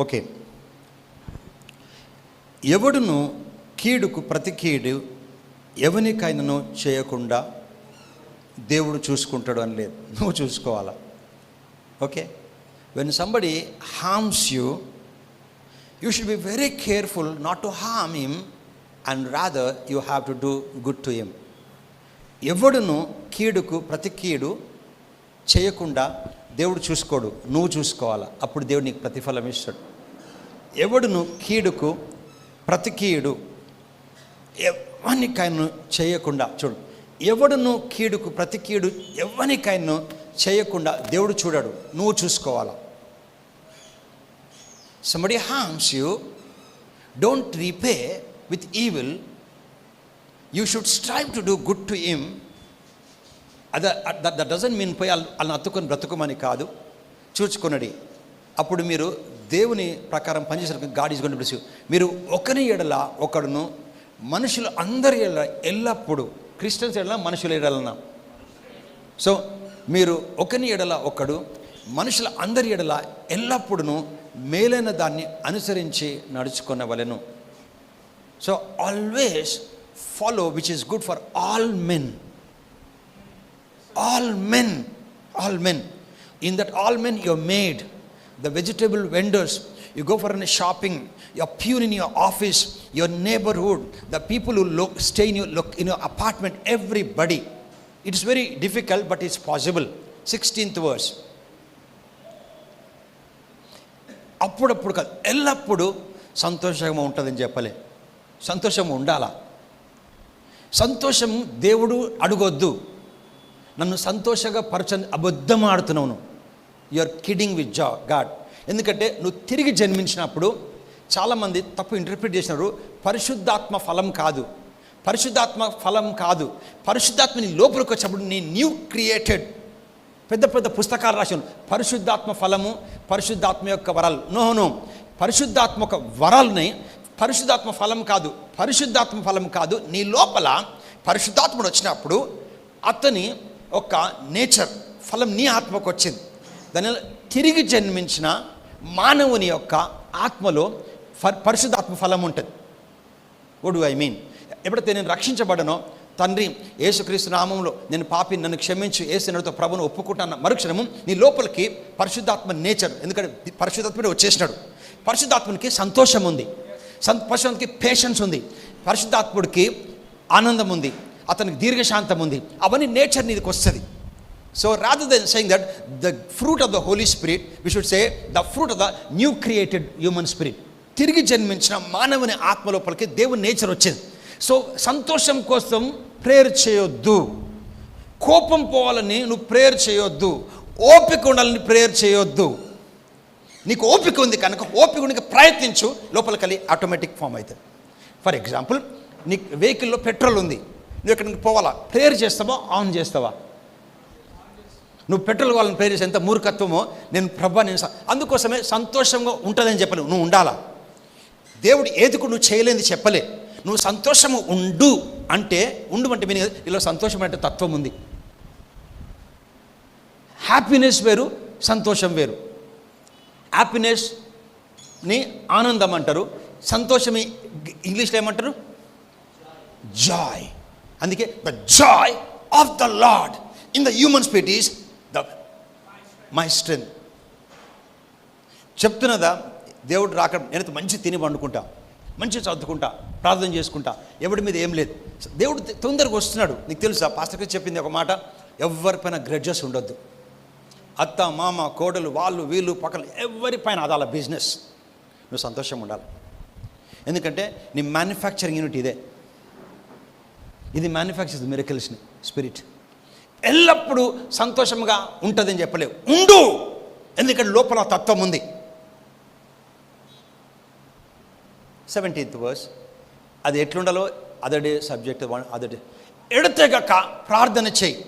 Okay. ఎవడును కీడుకు ప్రతి కీడు ఎవనికైనాను చేయకుండా దేవుడు చూసుకుంటాడు అని లేదు. నువ్వు చూసుకోవాలా? Okay. When somebody harms you you should be very careful not to harm him and rather you have to do good to him ఎవడును కీడుకు ప్రతి కీడు చేయకుండా దేవుడు చూసుకోడు. నువ్వు చూసుకోవాలా? అప్పుడు దేవుడు నీకు ప్రతిఫలం ఇస్తాడు. ఎవడును కీడుకు ప్రతికీయుడు కీడు ఎవరికైనా చేయకుండా చూడు. ఎవడును కీడుకు ప్రతికీయుడు కీడు ఎవరికైనా చేయకుండా దేవుడు చూడడు. నువ్వు చూసుకోవాలా? Somebody harms you. Don't repay with evil. You should strive to do good to him. అద దట్ డజన్ మీన్ పోయి వాళ్ళని అత్తుకొని బ్రతుకుమని కాదు. చూచుకొనడి అప్పుడు మీరు దేవుని ప్రకారం పనిచేసిన గాడ్ ఈజ్ గోన్ బ్లెస్ మీరు ఒకరి ఎడల ఒకడును మనుషులు అందరి ఎడల ఎల్లప్పుడూ క్రిస్టియన్స్ ఎడల మనుషుల ఎడలన్నా సో మీరు ఒకని ఎడల ఒకడు మనుషుల అందరి ఎడల ఎల్లప్పుడూ మేలైన దాన్ని అనుసరించి నడుచుకునవలెను. So always follow which is good for all men all men all men in that all men your made the vegetable vendors you go for a shopping you're pure in your office your neighborhood the people who look, stay in your, look, in your apartment everybody it's very difficult but it's possible 16th verse అప్పుడప్పుడు కాదు ఎల్లప్పుడూ సంతోషంగా ఉంటుందని చెప్పలే సంతోషం ఉండాలా సంతోషం దేవుడు అడగొద్దు నన్ను సంతోషంగా పరచని అబద్ధం ఆడుతున్నావు you are kidding with the God ఎందుకంటే నువ్వు తిరిగి జన్మించినప్పుడు చాలామంది తప్పు ఇంటర్ప్రిట్ చేసినారు. పరిశుద్ధాత్మ ఫలం కాదు. పరిశుద్ధాత్మ ఫలం కాదు. పరిశుద్ధాత్మ నీ లోపలికి వచ్చినప్పుడు నీ న్యూ క్రియేటెడ్ పెద్ద పెద్ద పుస్తకాలు రాశాను పరిశుద్ధాత్మ ఫలము పరిశుద్ధాత్మ యొక్క వరాలు. నో నో పరిశుద్ధాత్మ యొక్క వరాలని పరిశుద్ధాత్మ ఫలం కాదు. పరిశుద్ధాత్మ ఫలం కాదు. నీ లోపల పరిశుద్ధాత్ముడు వచ్చినప్పుడు అతని ఒక నేచర్ ఫలం నీ ఆత్మకు వచ్చింది. దాని తిరిగి జన్మించిన మానవుని యొక్క ఆత్మలో ఫ పరిశుద్ధాత్మ ఫలం ఉంటుంది. వడ్ ఐ మీన్ ఎప్పుడైతే నేను రక్షించబడనో తండ్రి యేసుక్రీస్తు నామంలో నేను పాపి నన్ను క్షమించి ఏసునతో ప్రభును ఒప్పుకుంటాన్న మరుక్షణము నీ లోపలికి పరిశుద్ధాత్మ నేచర్ ఎందుకంటే పరిశుద్ధాత్మడే వచ్చేసినాడు. పరిశుద్ధాత్మునికి సంతోషం ఉంది. సం పరిశుద్ధాత్మకి పేషెన్స్ ఉంది. పరిశుద్ధాత్ముడికి ఆనందం ఉంది. అతనికి దీర్ఘశాంతం ఉంది. అవన్నీ నేచర్ నీకు వస్తుంది. So rather than saying that the fruit of the holy spirit we should say the fruit of the new created human spirit తిరిగి జన్మించిన మానవుని ఆత్మ లోపలికి దేవుని నేచర్ వచ్చింది. సో సంతోషం కోసం ప్రేయర్ చేయొద్దు. కోపం పోవాలని నువ్వు ప్రేయర్ చేయొద్దు. ఓపిక ఉండాలని ప్రేయర్ చేయొద్దు. నీకు ఓపిక ఉంది కనుక ఓపిక ఉండి ప్రయత్నించు లోపలికి ఆటోమేటిక్ ఫామ్ అవుతుంది ఫర్ ఎగ్జాంపుల్ నీ వెహికల్లో పెట్రోల్ ఉంది. నువ్వు ఎక్కడికి పోవాలా? ప్రేయర్ చేస్తావా? ఆన్ చేస్తావా? నువ్వు పెట్రోల్ వాళ్ళని ప్రేయర్ ఎంత మూర్ఖత్వమో నేను ప్రభా నేను అందుకోసమే సంతోషంగా ఉంటుందని చెప్పలేవు నువ్వు ఉండాలా? దేవుడు ఏదికు నువ్వు చేయలేని చెప్పలే. నువ్వు సంతోషము ఉండు అంటే ఉండు అంటే మీనింగ్ ఇలా సంతోషం అంటే తత్వం ఉంది. హ్యాపీనెస్ వేరు సంతోషం వేరు. హ్యాపీనెస్ని ఆనందం అంటారు. సంతోషం ఇంగ్లీష్లో ఏమంటారు? జాయ్ అందుకే the joy of the Lord in the human spirit is my strength చెప్తున్నదా? దేవుడు రాక నేనైతే మంచి తిని వండుకుంటా మంచిగా చదువుకుంటా ప్రార్థన చేసుకుంటా ఎవడి మీద ఏం లేదు. దేవుడు తొందరగా వస్తున్నాడు. నీకు తెలుసా? పాస్టర్కి చెప్పింది ఒక మాట ఎవరిపైన గ్రెడ్జెస్ ఉండొద్దు. అత్త మామ కోడలు వాళ్ళు వీళ్ళు పక్కన ఎవరిపైన అదాల బిజినెస్. నువ్వు సంతోషం ఉండాలి. ఎందుకంటే నీ మ్యానుఫ్యాక్చరింగ్ యూనిట్ ఇదే. ఇది మ్యానుఫ్యాక్చర్ మిరకల్స్ని స్పిరిట్ ఎల్లప్పుడూ సంతోషంగా ఉంటుందని చెప్పలేవు. ఉండు! ఎందుకంటే లోపల తత్వం ఉంది. సెవెంటీన్త్ వర్స్ అది ఎట్లుండాలో other day subject one other day. ఎడతెగక ప్రార్థన చేయి.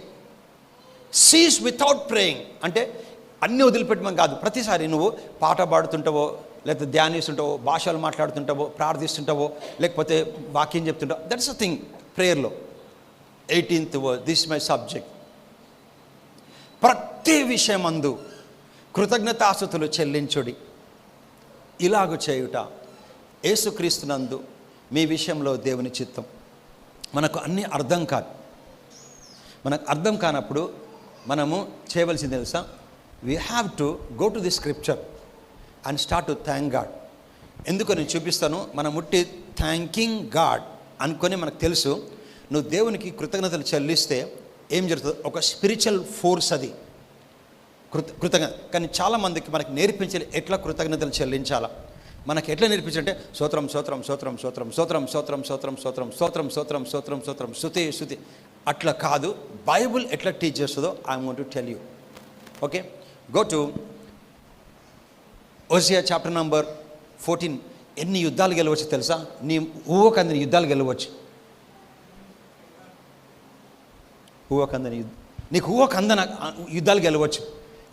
సీస్ వితౌట్ ప్రేయింగ్ అంటే అన్నీ వదిలిపెట్టమని కాదు. ప్రతిసారి నువ్వు పాట పాడుతుంటావో లేకపోతే ధ్యానిస్తుంటావో భాషలు మాట్లాడుతుంటావో ప్రార్థిస్తుంటావో లేకపోతే వాక్యం చెప్తుంటావు దట్స్ అ థింగ్ ప్రేయర్లో ఎయిటీన్త్ దిస్ మై సబ్జెక్ట్ ప్రతి విషయమందు కృతజ్ఞతాస్తుతులు చెల్లించుడి. ఇలాగు చేయుట ఏసుక్రీస్తునందు మీ విషయంలో దేవుని చిత్తం. మనకు అన్నీ అర్థం కాదు. మనకు అర్థం కానప్పుడు మనము చేయవలసింది తెలుసా? We have to go to the scripture and start to thank God ఎందుకు నేను చూపిస్తాను? మనం ముట్టి థ్యాంకింగ్ గాడ్ అనుకొని మనకు తెలుసు. నువ్వు దేవునికి కృతజ్ఞతలు చెల్లిస్తే ఏం జరుగుతుంది ఒక స్పిరిచువల్ ఫోర్స్ అది కృత కృతజ్ఞ కానీ చాలామందికి మనకి నేర్పించాలి ఎట్లా కృతజ్ఞతలు చెల్లించాలా మనకి ఎట్లా నేర్పించంటే సోత్రం సోత్రం సోత్రం సోత్రం సోత్రం సోత్రం సోత్రం సోత్రం సోత్రం సోత్రం సోత్రం సోత్రం శృతి శృతి అట్లా కాదు బైబుల్ ఎట్లా టీచ్ చేస్తుందో I want to tell you okay go to Hosea chapter number fourteen ఎన్ని యుద్ధాలు గెలవచ్చు తెలుసా నీ ఊహకందని యుద్ధాలు గెలవచ్చు హూవ కందన నీకు ఊహకందన యుద్ధాలు గెలవచ్చు.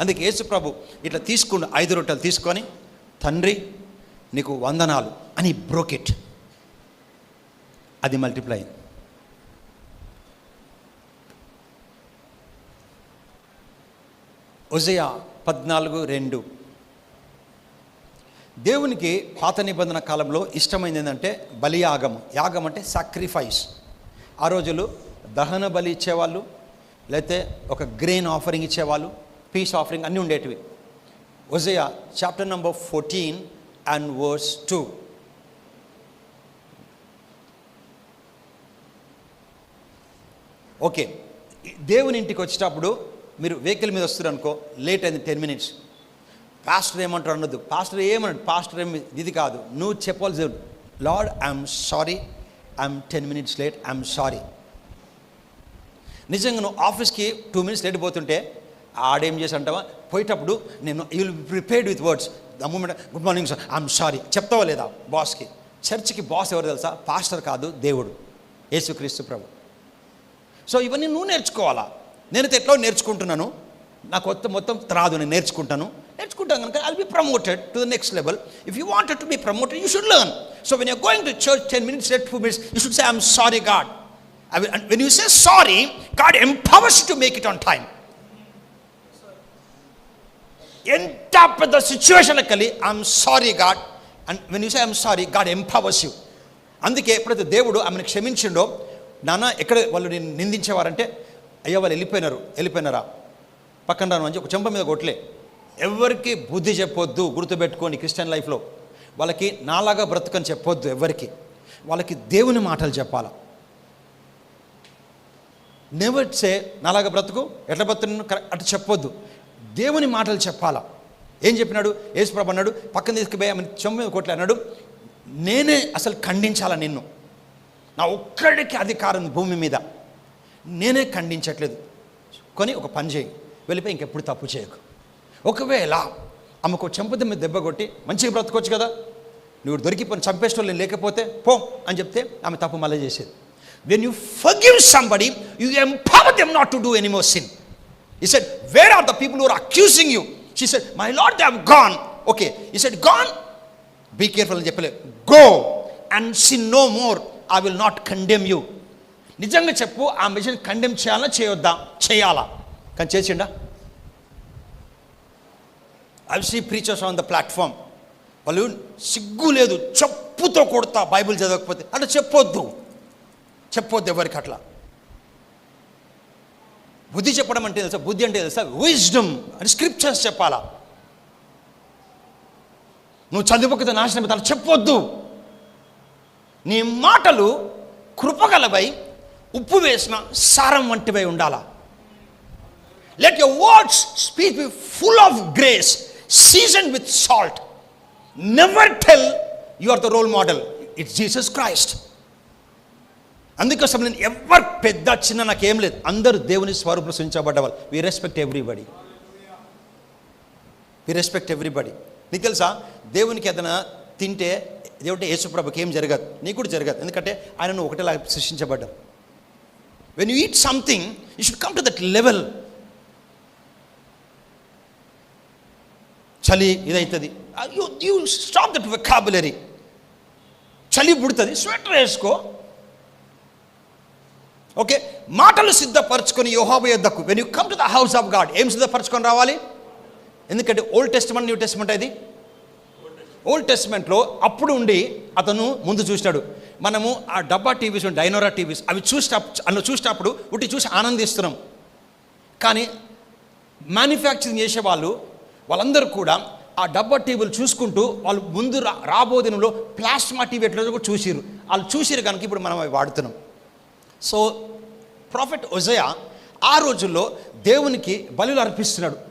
అందుకే యేసు ప్రభు ఇట్లా తీసుకుండు ఐదు రొట్టెలు తీసుకొని తండ్రి నీకు వందనాలు అని బ్రోకెట్ అది మల్టిప్లై ఉజయ పద్నాలుగు రెండు. దేవునికి పాత నిబంధన కాలంలో ఇష్టమైంది ఏంటంటే బలియాగం యాగం అంటే సాక్రిఫైస్ ఆ రోజులు దహన బలి ఇచ్చేవాళ్ళు లేకపోతే ఒక గ్రెయిన్ ఆఫరింగ్ ఇచ్చేవాళ్ళు పీస్ ఆఫరింగ్ అన్నీ ఉండేటివి. Hosea chapter number fourteen and verse two okay దేవుని ఇంటికి వచ్చేటప్పుడు మీరు వెహికల్ మీద వస్తారు అనుకో లేట్ అయింది టెన్ మినిట్స్ పాస్టర్ ఏమంటారు అన్నది? పాస్టర్ ఏమన్నాడు? పాస్టర్ ఏమి ఇది కాదు. నువ్వు చెప్పాల్సి Lord I'm sorry I'm ten minutes late I'm sorry నిజంగా నువ్వు ఆఫీస్కి టూ మినిట్స్ లేట్ పోతుంటే ఆడేం చేసి అంటావా పోయేటప్పుడు నేను you will prepared with words the moment good morning sir I'm sorry చెప్తావా లేదా బాస్కి? చర్చ్కి బాస్ ఎవరు తెలుసా? పాస్టర్ కాదు దేవుడు. యేసుక్రీస్తు ప్రభు. సో ఇవన్నీ నువ్వు నేర్చుకోవాలా? నేనైతే ఎట్లా నేర్చుకుంటున్నాను? నాకు మొత్తం మొత్తం రాదు నేను నేర్చుకుంటాను. నేర్చుకుంటాను కనుక I'll be promoted to the next level if you wanted to be promoted you should learn so when you going to church ten minutes late two minutes you should say I'm sorry God when you say sorry God empowers to make it on time ఎంత పెద్ద సిచ్యువేషన్కి కలి I'm sorry God and when you say I'm sorry God empowers you అందుకే ఎప్పుడైతే దేవుడు ఆమెను క్షమించిండో నాన్న ఎక్కడ వాళ్ళు నేను నిందించేవారంటే అయ్యో వాళ్ళు వెళ్ళిపోయినారు వెళ్ళిపోయినారా? పక్కన రాను అని ఒక చెంప మీద కొట్లే. ఎవరికి బుద్ధి చెప్పొద్దు గుర్తుపెట్టుకోండి క్రిస్టియన్ లైఫ్లో. వాళ్ళకి నాలాగా బ్రతుకని చెప్పొద్దు ఎవరికి. వాళ్ళకి దేవుని మాటలు చెప్పాలా. నెవర్ సే నాలాగా బ్రతుకు ఎట్లా బ్రతుకు అటు చెప్పొద్దు. దేవుని మాటలు చెప్పాలా? ఏం చెప్పినాడు? యేసుప్రభు అన్నాడు పక్కన తీసుకుపోయి ఆమె చెమ్మ కొట్లే అన్నాడు. నేనే అసలు ఖండించాలా నిన్ను? నా ఒక్కడికి అధికారం భూమి మీద. నేనే ఖండించట్లేదు. కొని ఒక పని చేయి. వెళ్ళిపోయి ఇంకెప్పుడు తప్పు చేయకు. ఒకవేళ ఆమెకు చెంపద మీద దెబ్బ కొట్టి మంచిగా బ్రతకొచ్చు కదా? నువ్వు దొరికిపోయి చంపేసిన లేకపోతే పో అని చెప్తే ఆమె తప్పు మళ్ళీ చేసేది. When you forgive somebody, you empower them not to do any more sin. He said, Where are the people who are accusing you? She said, My Lord, they have gone. Okay. He said, Gone? Be careful అని చెప్పలే go and sin no more I will not condemn you నిజంగా చెప్పు ఆ machine condemn చేయాలా చేయొద్దా చేయాలా కానీ చేసిండా I see preachers on the platform వాళ్ళు సిగ్గు లేదు చెప్పుతో కొడతా బైబిల్ చదవకపోతే అంటే చెప్పొద్దు చెప్పొద్దు ఎవరికి అట్లా. బుద్ధి చెప్పడం అంటే తెలుసా? బుద్ధి అంటే తెలుసా? విజ్డమ్ అని స్క్రిప్చర్స్ చెప్పాలా? నువ్వు చదువుకపోతే నాశనం అవుతావు. చెప్పొద్దు. నీ మాటలు కృపగలవై ఉప్పు వేసిన సారం వంటివై ఉండాలా? Let your words speech be full of grace season with salt never tell you are the role model it's Jesus Christ అందుకోసం నేను ఎవరు పెద్ద చిన్న నాకేం లేదు. అందరూ దేవుని స్వరూపం సృష్టించబడ్డవాళ్ళు we respect everybody we respect everybody నీకు తెలుసా? దేవునికి ఏదైనా తింటే దేవుంటే యేసుప్రభుకి ఏం జరగదు. నీకు కూడా జరగదు. ఎందుకంటే ఆయన నువ్వు ఒకటేలాగా సృష్టించబడ్డావు. When you eat something you should come to that level చలి ఇదవుతుంది you you stop that vocabulary చలి పుడుతుంది. స్వెటర్ వేసుకో. ఓకే? మాటలు సిద్ధపరచుకొని యోహాబు యొద్దకు when you come to the house of God ఏం సిద్ధపరచుకొని రావాలి? ఎందుకంటే ఓల్డ్ టెస్ట్మెంట్ న్యూ టెస్ట్మెంట్ ఇది ఓల్డ్ టెస్ట్మెంట్లో అప్పుడు ఉండి అతను ముందు చూసినాడు. మనము ఆ డబ్బా టీవీస్ డైనోరా టీవీస్ అవి చూసిన అన్న చూసినప్పుడు ఉట్టి చూసి ఆనందిస్తున్నాం. కానీ మ్యానుఫ్యాక్చరింగ్ చేసే వాళ్ళు వాళ్ళందరూ కూడా ఆ డబ్బా టీవీలు చూసుకుంటూ వాళ్ళు ముందు రా రాబో దినంలో ప్లాస్మా టీవీ ఎట్లా కూడా చూసిరు వాళ్ళు చూసిరు కనుక ఇప్పుడు మనం అవి వాడుతున్నాం. సో ప్రాఫిట్ ఉజయ ఆ రోజుల్లో దేవునికి బలులు అర్పిస్తున్నాడు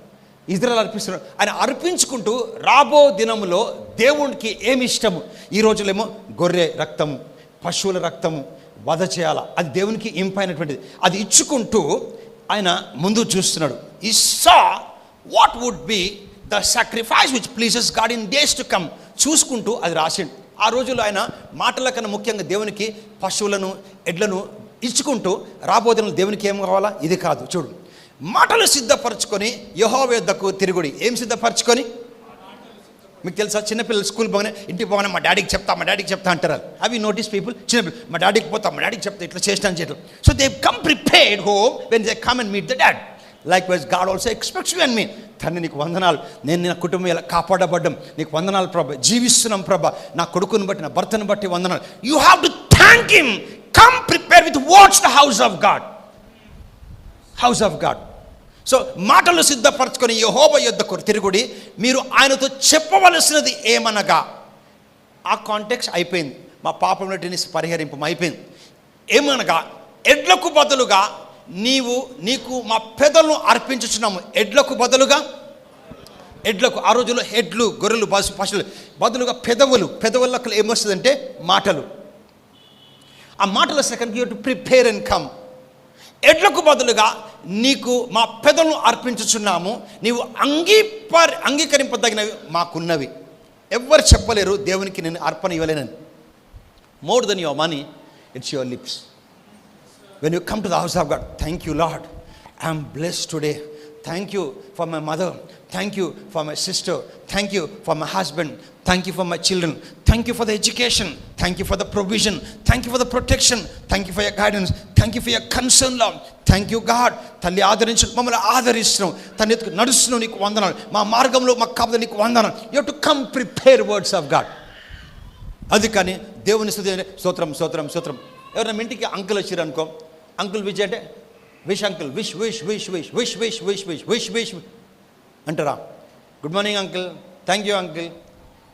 ఇజ్రాయల్ అర్పిస్తున్నాడు. ఆయన అర్పించుకుంటూ రాబో దినములో దేవునికి ఏమి ఇష్టము? ఈ రోజులేమో గొర్రె రక్తము పశువుల రక్తము వధ చేయాల? అది దేవునికి ఇంపైనటువంటిది. అది ఇచ్చుకుంటూ ఆయన ముందు చూస్తున్నాడు. He saw what would be the sacrifice which pleases God in days to come చూసుకుంటూ అది రాసిండు. ఆ రోజుల్లో ఆయన మాటల కన్నా ముఖ్యంగా దేవునికి పశువులను ఎడ్లను ఇచ్చుకుంటూ రాబోదిన దేవునికి ఏం కావాలా? ఇది కాదు. చూడు. మాటలు సిద్ధపరచుకొని యహోవేద్దకు తిరుగుడి. ఏం సిద్ధపరచుకొని? మీకు తెలుసా? చిన్నపిల్లలు స్కూల్ పోగానే ఇంటికి పోగానే మా డాడీకి చెప్తా మా డాడీకి చెప్తా అంటారు. అవి నోటీస్ పీపుల్ చిన్నపిల్లలు మా డాడీకి పోతా మా డాడీకి చెప్తా ఇట్లా చేసినా అని so they come prepared home when they come and meet the dad likewise God also expects you and మీ తండ్రి నీకు వందనాలు. నేను నా కుటుంబం ఇలా కాపాడబడ్డం? నీకు వందనాలు ప్రభ. జీవిస్తున్నాం ప్రభ. నా కొడుకుని బట్టి నా భర్తను బట్టి వందనాలు. You have to thank him come prepare with what's the house of God house of God so మాటలు సిద్ధపరచుకొని యహోబ యుద్ధకు తిరుగుడి మీరు ఆయనతో చెప్పవలసినది ఏమనగా? ఆ కాంటెక్స్ అయిపోయింది. మా పాపంలోటిని పరిహరింపం అయిపోయింది. ఏమనగా? ఎడ్లకు బదులుగా నీవు నీకు మా పెదలను అర్పించుచున్నాము. ఎడ్లకు బదులుగా? ఎడ్లకు ఆ రోజుల్లో ఎడ్లు గొర్రెలు పశు పశువులు బదులుగా పెదవులు. పెదవులకు ఏమొస్తుందంటే? మాటలు. ఆ మాటల second you to prepare and come. ఎడ్లకు బదులుగా నీకు మా పెదలను అర్పించుచున్నాము. నీవు అంగీపర్ అంగీకరింపదగినవి మాకున్నవి. ఎవ్వరు చెప్పలేరు దేవునికి నేను అర్పణ ఇవ్వలేనని. More than your money it's your lips when you come to the house of God thank you Lord I'm bless today thank you for my mother thank you for my sister thank you for my husband thank you for my children thank you for the education thank you for the provision thank you for the protection thank you for your guidance thank you for your concern Lord thank you God తల్లి ఆదరించు మమ్మల్ని ఆదరిస్తున్నాం తన ఎత్తుకు నడుస్తున్నావు నీకు వందనాలు మా మార్గంలో మాకు కాబట్టి నీకు వందనాలు you to come prepare words of God అది కానీ దేవుని స్థుతి సూత్రం స్తోత్రం స్తోత్రం స్తోత్రం ఎవరైనా ఇంటికి అంకుల్ వచ్చారు అనుకో అంకుల్ విజయ్ అంటే wish uncle wish wish wish wish wish wish wish wish wish wish అంటారా good morning uncle thank you uncle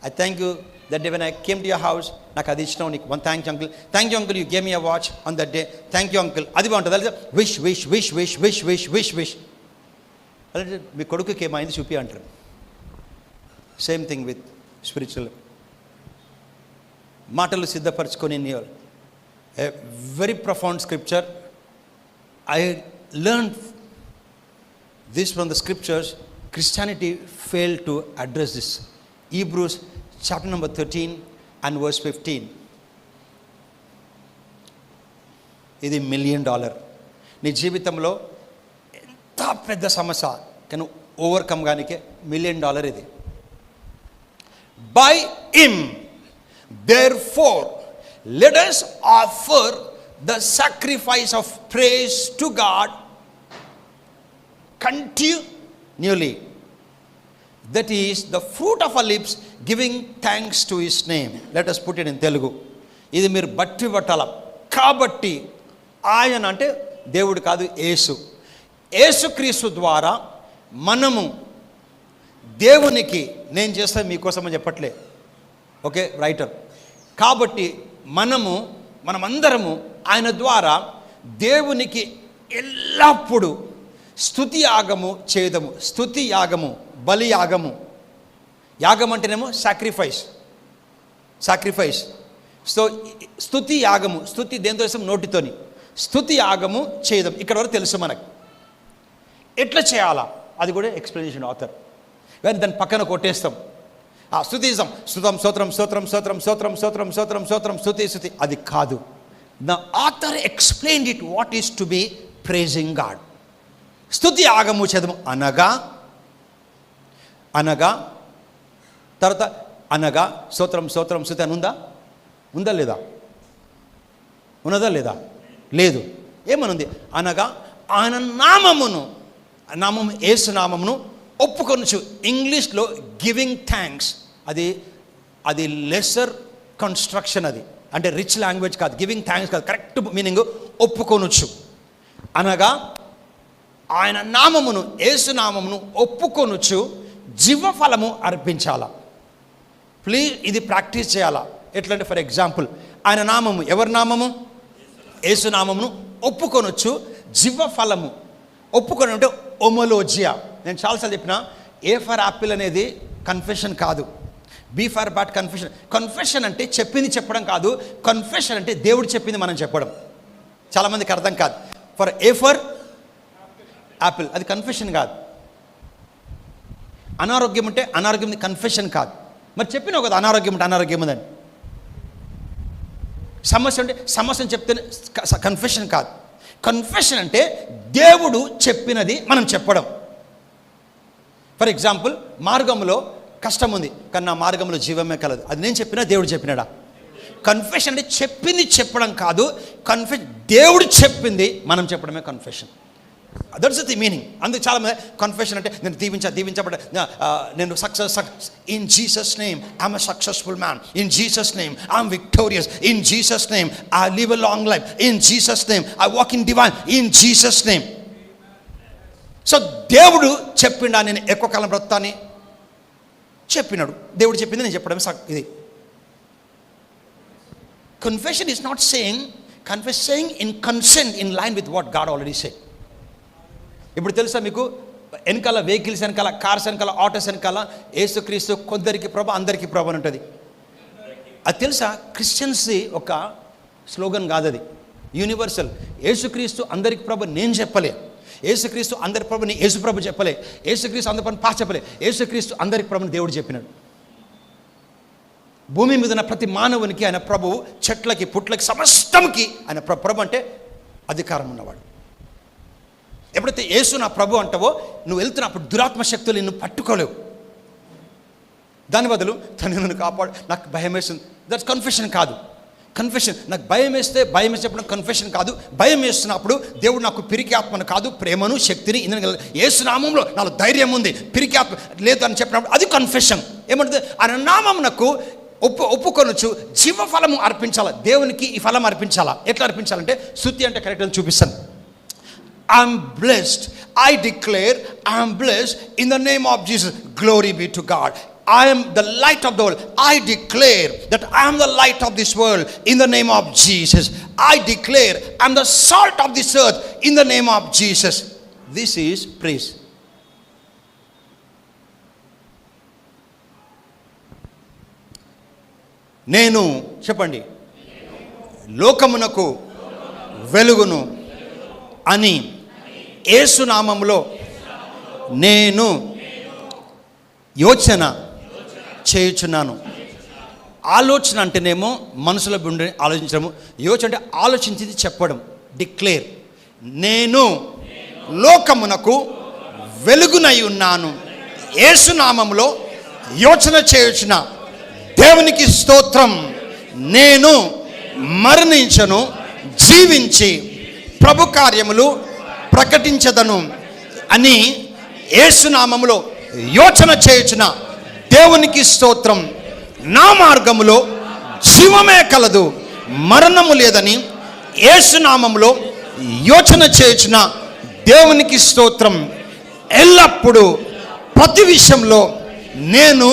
I thank you that day when I came to your house నాకు అది ఇచ్చినావు నీకు one thank you uncle thank you uncle you game you watch on that day thank you uncle అది బాగుంటుంది. అలాగే wish wish wish wish wish wish wish wish అలాగే మీ కొడుకుకి ఏమైంది చూపి అంటారు. సేమ్ థింగ్ విత్ స్పిరిచువల్ మాటలు సిద్ధపరచుకొని a very profound scripture I learn this from the scriptures Christianity fail to address this ఈ chapter number 13 and verse fifteen ఇది million dollar నీ జీవితంలో ఎంత పెద్ద సమస్య? కానీ ఓవర్కమ్ కానికే మిలియన్ డాలర్ ఇది. By him therefore let us offer the sacrifice of praise to God continuously that is the fruit of a lips giving thanks to his name let us put Telugu ఇది మీరు బట్టి పట్టాల. కాబట్టి ఆయన అంటే దేవుడు కాదు యేసు. యేసుక్రీస్తు ద్వారా మనము దేవునికి నేను చేస్తాను మీకోసమని చెప్పట్లే. Okay writer. కాబట్టి మనము మనమందరము ఆయన ద్వారా దేవునికి ఎల్లప్పుడూ స్థుతి యాగము చేయదము. స్థుతి యాగము బలి యాగము. యాగం అంటేనేమో సాక్రిఫైస్ సాక్రిఫైస్ సో స్థుతి యాగము స్థుతి దేంతో చేస్తాం నోటితోని. స్థుతి యాగము చేయదాం ఇక్కడ వరకు తెలుసు మనకు. ఎట్లా చేయాలా? అది కూడా ఎక్స్ప్లెనేషన్ ఆథర్ కానీ దాని పక్కన కొట్టేస్తాం. ఆ స్థుతిజం స్థుతం స్తోత్రం స్తోత్రం స్తోత్రం స్తోత్రం స్తోత్రం స్తోత్రం స్తోత్రం స్థుతి స్థుతి అది కాదు. The author explain it what is to be praising God స్థుతి ఆగము చదము అనగా అనగా తర్వాత అనగా స్తోత్రం స్తోత్రం స్థుతి అని ఉందా? ఉందా లేదా? ఉన్నదా లేదా? లేదు. ఏమనుంది? అనగా ఆయన నామమును నామం ఏసు నామమును ఒప్పుకొనచ్చు ఇంగ్లీష్లో గివింగ్ థ్యాంక్స్. అది అది లెసర్ కన్స్ట్రక్షన్ అది. అంటే రిచ్ లాంగ్వేజ్ కాదు. గివింగ్ థ్యాంక్స్ కాదు. కరెక్ట్ మీనింగ్ ఒప్పుకొనొచ్చు అనగా ఆయన నామమును ఏసునామమును నామమును ఒప్పుకొనొచ్చు జీవఫలము అర్పించాలా? ప్లీజ్ ఇది ప్రాక్టీస్ చేయాలా? ఎట్లంటే ఫర్ ఎగ్జాంపుల్ ఆయన నామము ఎవరి నామము? ఏసునామమును ఒప్పుకొనొచ్చు. జీవ ఫలము ఒప్పుకొని అంటే ఒమోలోజియా. నేను చాలాసార్లు చెప్పిన ఏ ఫర్ యాపిల్ అనేది కన్ఫెషన్ కాదు. B for bat confession. Confession అంటే చెప్పింది చెప్పడం కాదు. కన్ఫెషన్ అంటే దేవుడు చెప్పింది మనం చెప్పడం. చాలామందికి అర్థం కాదు. For A for? యాపిల్ అది కన్ఫెషన్ కాదు. అనారోగ్యం ఉంటే అనారోగ్యం కన్ఫెషన్ కాదు. మరి చెప్పిన కదా అనారోగ్యం ఉంటే అనారోగ్యం ఉందని. సమస్య అంటే సమస్యను చెప్తే కన్ఫెషన్ కాదు. కన్ఫెషన్ అంటే దేవుడు చెప్పినది మనం చెప్పడం. ఫర్ ఎగ్జాంపుల్ మార్గంలో కష్టం ఉంది కానీ నా మార్గంలో జీవమే కలదు. అది నేను చెప్పినా దేవుడు చెప్పినాడా? కన్ఫెషన్ అంటే చెప్పింది చెప్పడం కాదు కన్ఫెషన్ దేవుడు చెప్పింది మనం చెప్పడమే కన్ఫెషన్ దట్స్ ది మీనింగ్ అందుకు చాలా మంది కన్ఫెషన్ అంటే నేను దీవించా దీవించబడ నేను success in Jesus name I'm successful man in Jesus name I'm victorious in Jesus name I live a long life in Jesus name I walk in divine in Jesus name so దేవుడు చెప్పిండా నేను ఎక్కువ కాలం బ్రతాని చెప్పినాడు. దేవుడు చెప్పింది నేను చెప్పడం ఇది. Confession is not saying confess saying in consent in line with what God already say ఇప్పుడు తెలుసా మీకు? వెనకాల వెహికల్స్ వెనకాల కార్స్ వెనకాల ఆటోస్ వెనకాల ఏసుక్రీస్తు కొందరికి ప్రభ అందరికీ ప్రభ అని ఉంటుంది. అది తెలుసా? క్రిస్టియన్స్ ఒక స్లోగన్ కాదు అది. యూనివర్సల్. ఏసుక్రీస్తు అందరికి ప్రభు నేను చెప్పలే. ఏసుక్రీస్తు అందరి ప్రభుని యేసుప్రభు చెప్పలే. ఏసుక్రీస్తు అందరి ప్రభుని పాస్ చెప్పలే. ఏసుక్రీస్తు అందరికి ప్రభుని దేవుడు చెప్పినాడు. భూమి మీద ఉన్న ప్రతి మానవునికి ఆయన ప్రభువు చెట్లకి పుట్లకి సమస్తంకి ఆయన ప్రభు అంటే అధికారం ఉన్నవాడు. ఎప్పుడైతే యేసు నా ప్రభు అంటావో నువ్వు వెళ్తున్నప్పుడు దురాత్మ శక్తులు నిన్ను పట్టుకోలేవు. దాని బదులు తను నన్ను కాపాడు. నాకు భయం వేస్తుంది. దట్స్ కన్ఫెషన్ కాదు. కన్ఫెషన్ నాకు భయం వేస్తే భయం వేసి చెప్పడం కన్ఫెషన్ కాదు. భయం వేస్తున్నప్పుడు దేవుడు నాకు పిరికి ఆత్మను కాదు ప్రేమను శక్తిని ఇంద్ర ఏసునామంలో నాలో ధైర్యం ఉంది. పిరికి ఆత్మ లేదు అని చెప్పినప్పుడు అది కన్ఫెషన్ ఏమంటుంది? ఆయన నాకు ఒప్పు ఒప్పుకొనొచ్చు జీవఫలము అర్పించాలా? దేవునికి ఈ ఫలం అర్పించాలా? ఎట్లా అర్పించాలంటే శృతి అంటే కరెక్ట్ అని చూపిస్తాను. I'm blessed. I declare I am blessed in the name of Jesus. Glory be to God. I am the light of the world. I declare that I am the light of this world in the name of Jesus. I declare I am the salt of this earth in the name of Jesus. This is praise. నేను చెప్పండి లోకమునకు వెలుగును అని ఏసునామంలో నేను యోచన చేయుచున్నాను. ఆలోచన అంటేనేమో మనసులో ఉండి ఆలోచించడము. యోచన అంటే ఆలోచించింది చెప్పడం డిక్లేర్. నేను లోకమునకు వెలుగునై ఉన్నాను. ఏసునామంలో యోచన చేయుచున్న దేవునికి స్తోత్రం. నేను మరణించను జీవించి ప్రభు కార్యములు ప్రకటించదను అని ఏసునామములో యోచన చేయుచున్న దేవునికి స్తోత్రం. నా మార్గములో జీవమే కలదు మరణము లేదని ఏసునామములో యోచన చేయుచున్న దేవునికి స్తోత్రం. ఎల్లప్పుడూ ప్రతి విషయంలో నేను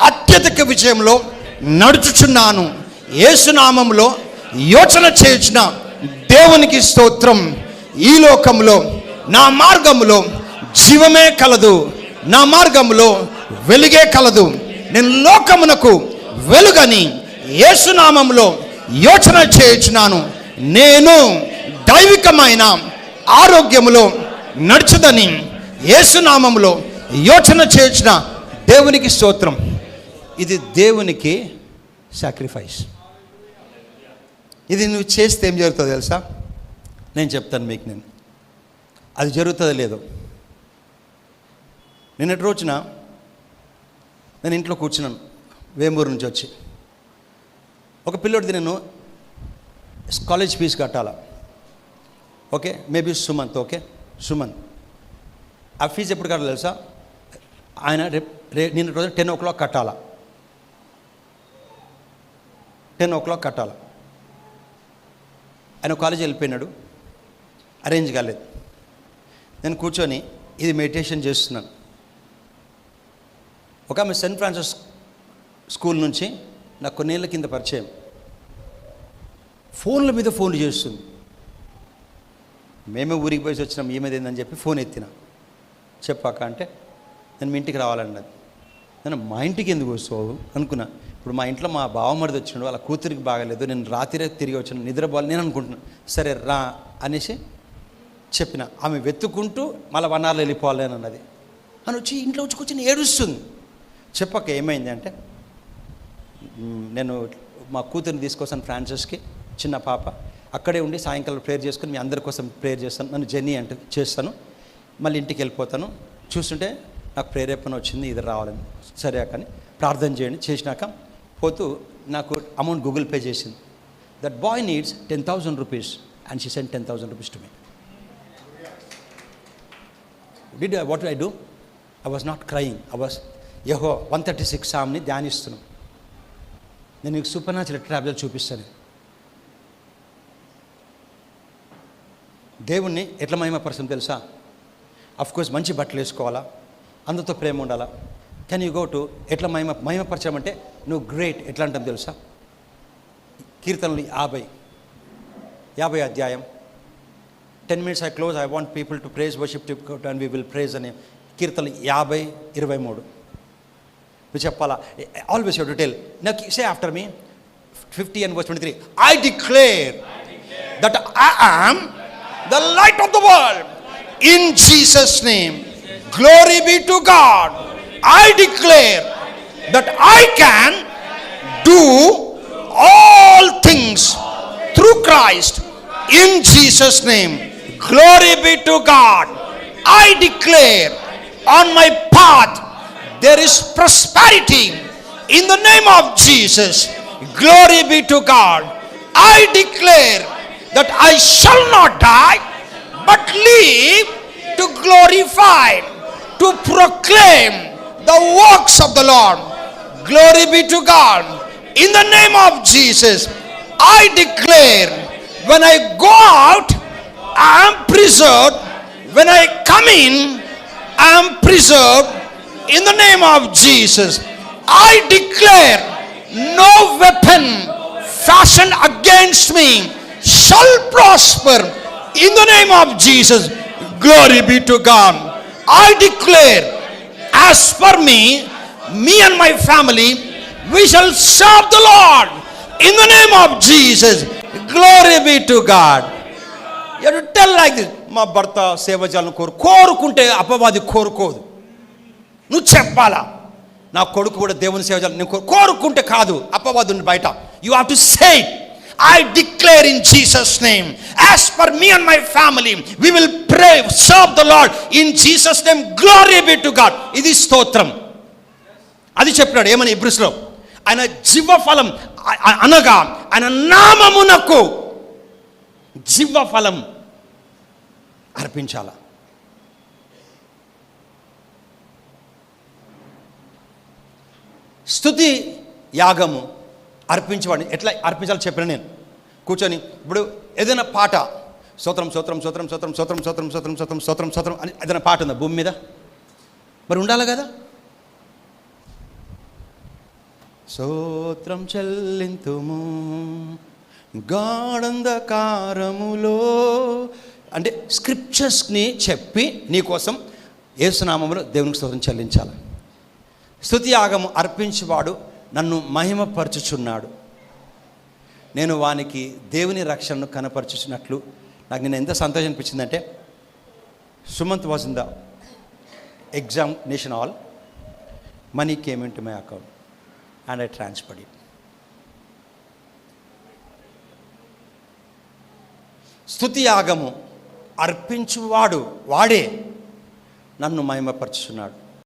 అత్యధిక విజయంలో నడుచుచున్నాను. ఏసునామంలో యోచన చేయుచున్న దేవునికి స్తోత్రం. ఈ లోకంలో నా మార్గములో జీవమే కలదు నా మార్గములో వెలుగే కలదు. నేను లోకమునకు వెలుగని యేసునామంలో యోచన చేయుచున్నాను నేను దైవికమైన ఆరోగ్యములో నడుచుదని యేసునామంలో యోచన చేయించిన దేవునికి స్తోత్రం. ఇది దేవునికి సాక్రిఫైస్ ఇది నువ్వు చేస్తే ఏం జరుగుతుందో తెలుసా? నేను చెప్తాను మీకు నేను. అది జరుగుతుందో లేదో. నిన్నటి రోజున నేను ఇంట్లో కూర్చున్నాను వేమూరు నుంచి వచ్చి. ఒక పిల్లోడిది నేను కాలేజ్ ఫీజు కట్టాలా. Okay maybe Sumanth okay Sumanth. ఆ ఫీజు ఎప్పుడు కట్టాలి తెలుసా? ఆయన రేపు రే నిన్న రోజు టెన్ ఓ క్లాక్ కట్టాలా. టెన్ ఓ క్లాక్ కట్టాలా. ఆయన కాలేజీ వెళ్ళిపోయినాడు. అరేంజ్ కాలేదు. నేను కూర్చొని ఇది మెడిటేషన్ చేస్తున్నాను. ఒక ఆమె సెయింట్ ఫ్రాన్సిస్ స్కూల్ నుంచి నాకు కొన్నేళ్ళ కింద పరిచయం. ఫోన్ల మీద ఫోన్లు చేస్తుంది. మేమే ఊరికి పోయి వచ్చినాం ఈ మీద ఏందని చెప్పి ఫోన్ ఎత్తిన. చెప్పాక అంటే నేను మీ ఇంటికి రావాలన్నది. నేను మా ఇంటికి ఎందుకు వస్తావు? అనుకున్నా. ఇప్పుడు మా ఇంట్లో మా బావమరిది వచ్చినాడు వాళ్ళ కూతురికి బాగాలేదు. నేను రాత్రి తిరిగి వచ్చాను నిద్రపోవాలి నేను అనుకుంటున్నాను సరే రా అనేసి చెప్పిన ఆమె వెతుక్కుంటూ మళ్ళీ వన్ అవర్లో వెళ్ళిపోవాలి అని అన్నది. అని వచ్చి ఇంట్లో వచ్చి కూర్చొని ఏడుస్తుంది. చెప్పక ఏమైంది అంటే నేను మా కూతురిని తీసుకొస్తాను ఫ్రాన్సిస్కి చిన్న పాప. అక్కడే ఉండి సాయంకాలం ప్రేయర్ చేసుకుని మీ అందరి కోసం ప్రేయర్ చేస్తాను. నన్ను జర్నీ అంటే చేస్తాను. మళ్ళీ ఇంటికి వెళ్ళిపోతాను. చూస్తుంటే నాకు ప్రేరేపణ వచ్చింది ఇది రావాలని. సరే కానీ ప్రార్థన చేయండి. చేసినాక పోతూ నాకు అమౌంట్ గూగుల్ పే చేసింది. That boy needs ten thousand rupees and she send ten thousand rupees to me did what I do I was not crying I was యహో వన్ థర్టీ సిక్స్ సామ్ని ధ్యానిస్తున్నాం. నేను నీకు సూపర్ నాచురల్ ట్రావెల్ చూపిస్తాను. దేవుణ్ణి ఎట్లా మహిమపరచం తెలుసా? అఫ్ కోర్స్ మంచి బట్టలు వేసుకోవాలా? అందరితో ప్రేమ ఉండాలా? కెన్ యూ గో టు ఎట్లా మహిమ మహిమపరచడం అంటే నువ్వు గ్రేట్ ఎట్లా అంటాం తెలుసా? కీర్తనలు యాభై యాభై అధ్యాయం. Ten minutes I close I want people to praise worship to and we will praise అని కీర్తనలు యాభై ఇరవై మూడు నువ్వు చెప్పాలా ఆల్వేస్ యూ టు టెల్ నాకు say after me fifty and verse twenty three I declare that I am the light of the world in Jesus name glory be to God I declare that I can do all things through Christ in Jesus name Glory be to God. I declare on my path there is prosperity in the name of Jesus. Glory be to God. I declare that I shall not die but live to glorify, to proclaim the works of the Lord. Glory be to God. In the name of Jesus, I declare when I go out I am preserved. When I come in, I am preserved in the name of Jesus. I declare no weapon fashioned against me shall prosper in the name of Jesus. Glory be to God. I declare, as for me, me and my family, we shall serve the Lord in the name of Jesus. Glory be to God. You have to మా భర్త సేవజాలను కోరు కోరుకుంటే అపవాది కోరుకోదు. నువ్వు చెప్పాలా? నా కొడుకు కూడా దేవుని సేవజాలను నేను కోరుకుంటే కాదు అపవాదుని బయట. You have to say I declare in Jesus name as per me and my family we will pray serve the Lord in Jesus name glory be to God ఇది స్తోత్రం. అది చెప్పినాడు ఏమని ఇబ్రిస్లో? ఆయన జీవఫలం అనగా ఆయన నామమునకు జీవఫలం అర్పించాల? స్థుతి యాగము అర్పించవాడిని. ఎట్లా అర్పించాలో చెప్పిన నేను. కూర్చొని ఇప్పుడు ఏదైనా పాట సూత్రం సూత్రం సూత్రం సూత్రం సూత్రం సూత్రం సూత్రం సూత్రం సూత్రం సూత్రం అని ఏదైనా పాట ఉందా భూమి మీద? మరి ఉండాలి కదా? సూత్రం చెల్లింతుము గాఢంధకారములో అంటే స్క్రిప్చర్స్ని చెప్పి నీకోసం ఏసునామంలో దేవునికి స్తోత్రం చెల్లించాలి. స్తుతి యాగము అర్పించేవాడు నన్ను మహిమపరచుచున్నాడు. నేను వానికి దేవుని రక్షణను కనపరచుచున్నట్లు నాకు నేను ఎంత సంతోషం అనిపించిందంటే Sumanth was in the examination all money came in to my account and I transferred it. స్తుతి యాగము అర్పించువాడు వాడే నన్ను మహిమపరుచున్నాడు